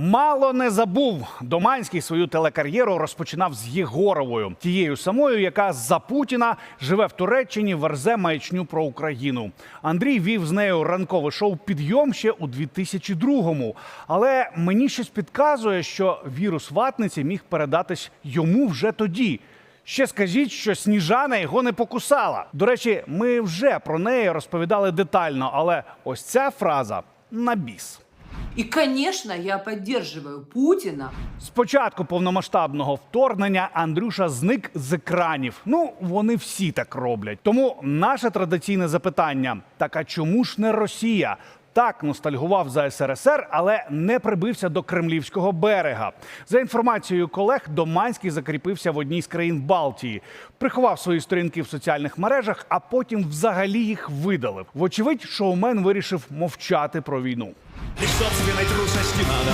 Мало не забув. Доманський свою телекар'єру розпочинав з Єгоровою, тією самою, яка за Путіна живе в Туреччині, верзе маячню про Україну. Андрій вів з нею ранкове шоу Підйом ще у 2002-му. Але мені щось підказує, що вірус ватниці міг передатись йому вже тоді. Ще скажіть, що сніжана його не покусала. До речі, ми вже про неї розповідали детально, але ось ця фраза на біс. И, конечно, я поддерживаю Путина. З початку повномасштабного вторгнення Андрюша зник з екранів. Ну, вони всі так роблять. Тому наше традиційне запитання: так а чому ж не Росія? Так ностальгував за СРСР, але не прибився до кремлівського берега. За інформацією колег, Доманський закріпився в одній з країн Балтії, приховав свої сторінки в соціальних мережах, а потім взагалі їх видалив. Вочевидь, шоумен вирішив мовчати про війну. Лишь собственной трусости надо